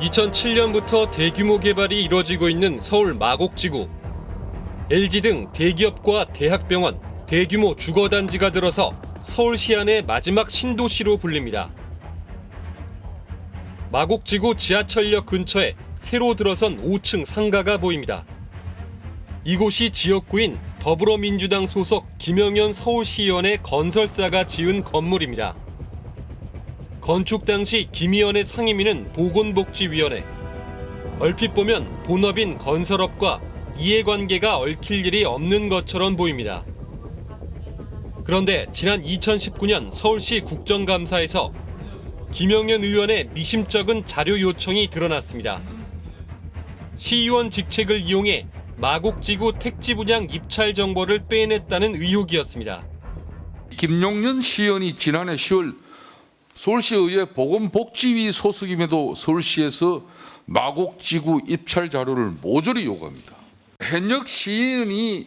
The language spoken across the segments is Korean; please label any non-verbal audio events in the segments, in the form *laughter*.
2007년부터 대규모 개발이 이뤄지고 있는 서울 마곡지구. LG 등 대기업과 대학병원, 대규모 주거단지가 들어서 서울시 안의 마지막 신도시로 불립니다. 마곡지구 지하철역 근처에 새로 들어선 5층 상가가 보입니다. 이곳이 지역구인 더불어민주당 소속 김영현 서울시의원의 건설사가 지은 건물입니다. 건축 당시 김 의원의 상임위는 보건복지위원회. 얼핏 보면 본업인 건설업과 이해관계가 얽힐 일이 없는 것처럼 보입니다. 그런데 지난 2019년 서울시 국정감사에서 김영현 의원의 미심쩍은 자료 요청이 드러났습니다. 시의원 직책을 이용해 마곡지구 택지 분양 입찰 정보를 빼냈다는 의혹이었습니다. 김용년 시의원이 지난해 10월 서울시의회 보건복지위 소속임에도 서울시에서 마곡지구 입찰 자료를 모조리 요구합니다. 현역 시의원이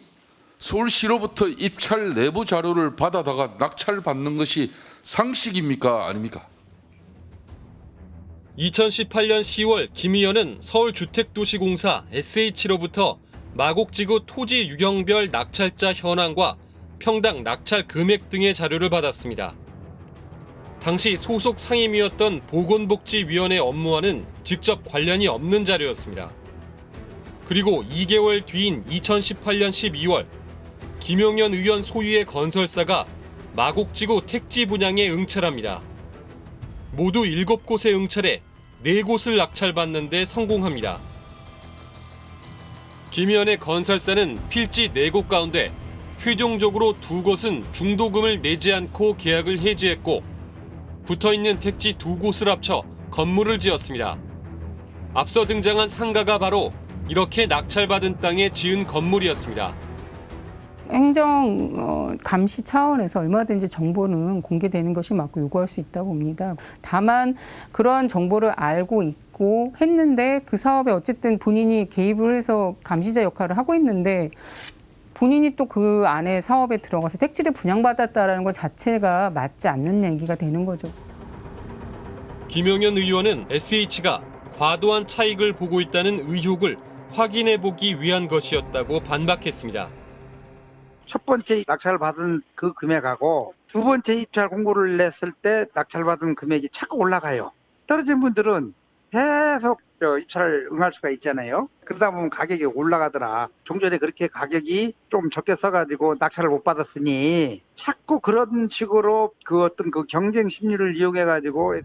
서울시로부터 입찰 내부 자료를 받아다가 낙찰받는 것이 상식입니까 아닙니까? 2018년 10월 김 의원은 서울주택도시공사 SH로부터 마곡지구 토지 유형별 낙찰자 현황과 평당 낙찰 금액 등의 자료를 받았습니다. 당시 소속 상임위였던 보건복지위원회 업무와는 직접 관련이 없는 자료였습니다. 그리고 2개월 뒤인 2018년 12월 김용현 의원 소유의 건설사가 마곡지구 택지 분양에 응찰합니다. 모두 7곳에 응찰해 4곳을 낙찰받는 데 성공합니다. 김 의원의 건설사는 필지 4곳 가운데 최종적으로 두 곳은 중도금을 내지 않고 계약을 해지했고 붙어 있는 택지 두 곳을 합쳐 건물을 지었습니다. 앞서 등장한 상가가 바로 이렇게 낙찰받은 땅에 지은 건물이었습니다. 행정 어, 감시 차원에서 얼마든지 정보는 공개되는 것이 맞고 요구할 수 있다고 봅니다. 다만 그런 정보를 알고 있고 했는데 그 사업에 어쨌든 본인이 개입을 해서 감시자 역할을 하고 있는데 본인이 또 그 안에 사업에 들어가서 택지를 분양받았다라는 것 자체가 맞지 않는 얘기가 되는 거죠. 김용현 의원은 SH가 과도한 차익을 보고 있다는 의혹을 확인해 보기 위한 것이었다고 반박했습니다. 첫 번째 낙찰 받은 그 금액하고 두 번째 입찰 공고를 냈을 때 낙찰 받은 금액이 자꾸 올라가요. 떨어진 분들은 계속 저 입찰을 응할 수가 있잖아요. 그러다 보면 가격이 올라가더라. 종전에 그렇게 가격이 좀 적게 써가지고 낙찰을 못 받았으니 자꾸 그런 식으로 그 어떤 그 경쟁 심리를 이용해가지고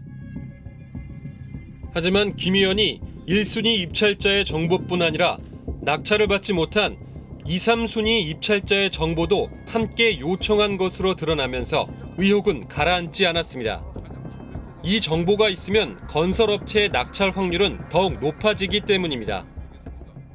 하지만 김 의원이 1순위 입찰자의 정보뿐 아니라 낙찰을 받지 못한 2, 3순위 입찰자의 정보도 함께 요청한 것으로 드러나면서 의혹은 가라앉지 않았습니다. 이 정보가 있으면 건설업체의 낙찰 확률은 더욱 높아지기 때문입니다.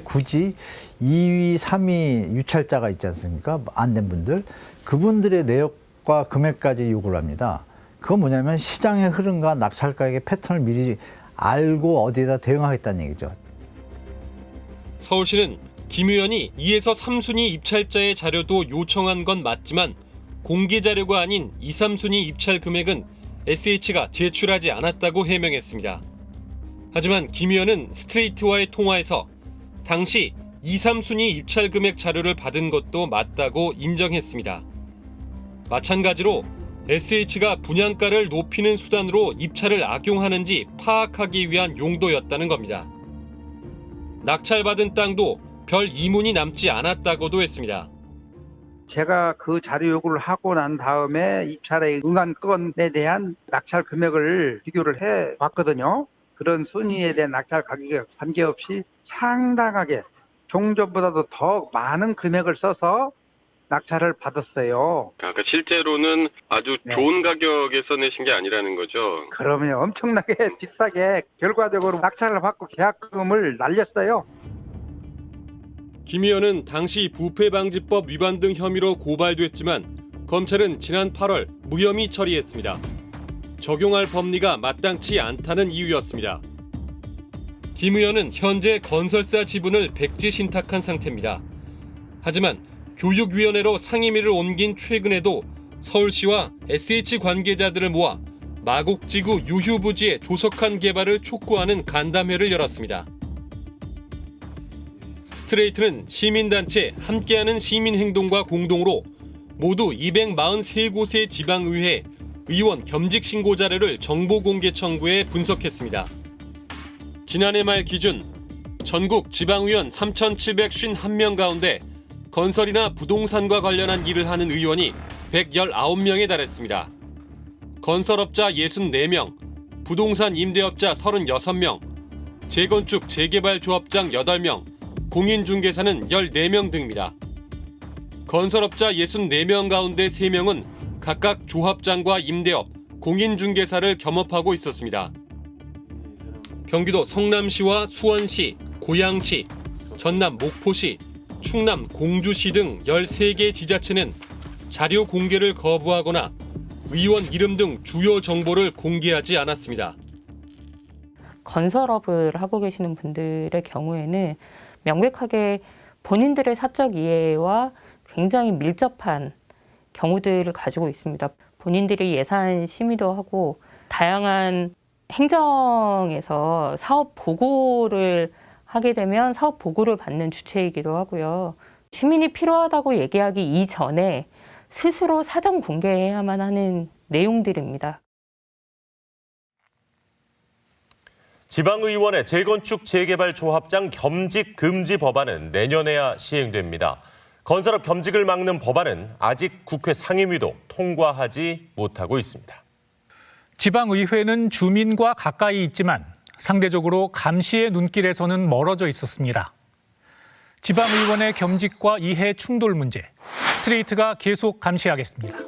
굳이 2위, 3위 유찰자가 있지 않습니까? 안 된 분들. 그분들의 내역과 금액까지 요구를 합니다. 그건 뭐냐면 시장의 흐름과 낙찰 가격의 패턴을 미리 알고 어디에다 대응하겠다는 얘기죠. 서울시는 김 의원이 2에서 3순위 입찰자의 자료도 요청한 건 맞지만 공개 자료가 아닌 2, 3순위 입찰 금액은 SH가 제출하지 않았다고 해명했습니다. 하지만 김 의원은 스트레이트와의 통화에서 당시 2, 3순위 입찰 금액 자료를 받은 것도 맞다고 인정했습니다. 마찬가지로 SH가 분양가를 높이는 수단으로 입찰을 악용하는지 파악하기 위한 용도였다는 겁니다. 낙찰받은 땅도 별 이문이 남지 않았다고도 했습니다. 제가 그 자료 요구를 하고 난 다음에 입찰에 응한 건에 대한 낙찰 금액을 비교를 해 봤거든요. 그런 순위에 대한 낙찰 가격에 관계없이 상당하게 종전보다도 더 많은 금액을 써서 낙찰을 받았어요. 아까 실제로는 아주 네. 좋은 가격에 써내신 게 아니라는 거죠. 그러면 엄청나게 *laughs* 비싸게 결과적으로 낙찰을 받고 계약금을 날렸어요. 김 의원은 당시 부패방지법 위반 등 혐의로 고발됐지만 검찰은 지난 8월 무혐의 처리했습니다. 적용할 법리가 마땅치 않다는 이유였습니다. 김 의원은 현재 건설사 지분을 백지 신탁한 상태입니다. 하지만 교육위원회로 상임위를 옮긴 최근에도 서울시와 SH 관계자들을 모아 마곡지구 유휴부지의 조석한 개발을 촉구하는 간담회를 열었습니다. 스트레이트는 시민단체 함께하는 시민행동과 공동으로 모두 243곳의 지방의회 의원 겸직 신고 자료를 정보 공개 청구에 분석했습니다. 지난해 말 기준 전국 지방의원 3,751명 가운데 건설이나 부동산과 관련한 일을 하는 의원이 119명에 달했습니다. 건설업자 64명, 부동산 임대업자 36명, 재건축 재개발 조합장 8명, 공인중개사는 14명 등입니다. 건설업자 64명 가운데 3명은 각각 조합장과 임대업, 공인중개사를 겸업하고 있었습니다. 경기도 성남시와 수원시, 고양시, 전남 목포시, 충남 공주시 등 13개 지자체는 자료 공개를 거부하거나 의원 이름 등 주요 정보를 공개하지 않았습니다. 건설업을 하고 계시는 분들의 경우에는 명백하게 본인들의 사적 이해와 굉장히 밀접한 경우들을 가지고 있습니다. 본인들이 예산 심의도 하고 다양한 행정에서 사업 보고를 하게 되면 사업 보고를 받는 주체이기도 하고요. 시민이 필요하다고 얘기하기 이전에 스스로 사전 공개해야만 하는 내용들입니다. 지방의원의 재건축 재개발 조합장 겸직 금지 법안은 내년에야 시행됩니다. 건설업 겸직을 막는 법안은 아직 국회 상임위도 통과하지 못하고 있습니다. 지방의회는 주민과 가까이 있지만 상대적으로 감시의 눈길에서는 멀어져 있었습니다. 지방의원의 겸직과 이해 충돌 문제, 스트레이트가 계속 감시하겠습니다.